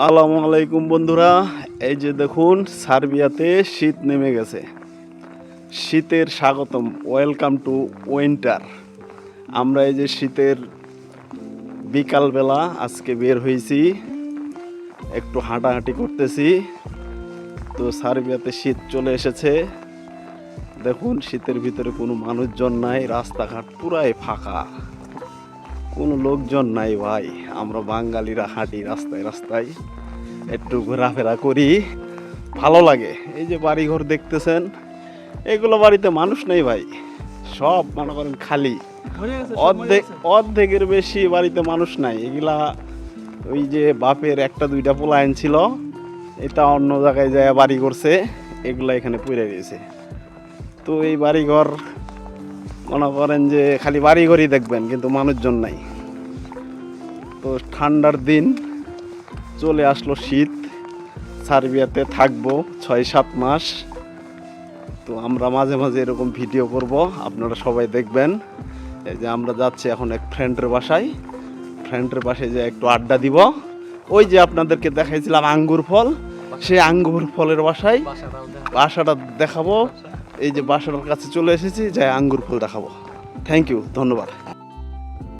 আসসালামু আলাইকুম বন্ধুরা, এই যে দেখুন, সার্বিয়াতে শীত নেমে গেছে। শীতের স্বাগতম ওয়েলকাম টু উইন্টার আমরা এই যে শীতের বিকালবেলা আজকে বের হয়েছি, একটু হাঁটাহাঁটি করতেছি। তো সার্বিয়াতে শীত চলে এসেছে। দেখুন, শীতের ভিতরে কোনো মানুষজন নাই, রাস্তাঘাট পুরাই ফাঁকা। কোনো লোকজন নাই ভাই। আমরা বাঙালিরা হাঁটি রাস্তায় রাস্তায় একটু ঘোরাফেরা করি। ভালো লাগে। এই যে বাড়িঘর দেখতেছেন এগুলো বাড়িতে মানুষ নেই ভাই। সব মনে করেন খালি। অর্ধেক অর্ধেকের বেশি বাড়িতে মানুষ নাই। এগুলা ওই যে বাপের একটা দুইটা পোলায়ন ছিল এটা অন্য জায়গায় যায় বাড়ি করছে এগুলা এখানে পড়ে রয়েছে। তো এই বাড়িঘর মনে করেন যে খালি বাড়িঘরই দেখবেন কিন্তু মানুষজন নাই। তো ঠান্ডার দিন চলে আসলো শীত সার্বিয়াতে থাকব ছয় সাত মাস। তো আমরা মাঝে মাঝে এরকম ভিডিও করব আপনারা সবাই দেখবেন। এই যে আমরা যাচ্ছি এখন এক ফ্রেন্ডের বাসায়। ফ্রেন্ডের বাসায় যে একটু আড্ডা দিব। ওই যে আপনাদেরকে দেখাইছিলাম আঙ্গুর ফল সেই আঙ্গুর ফলের বাসায় বাসাটা দেখাবো। এই যে বাসার কাছে চলে এসেছি যাই আঙ্গুর ফল দেখাবো। থ্যাংক ইউ ধন্যবাদ।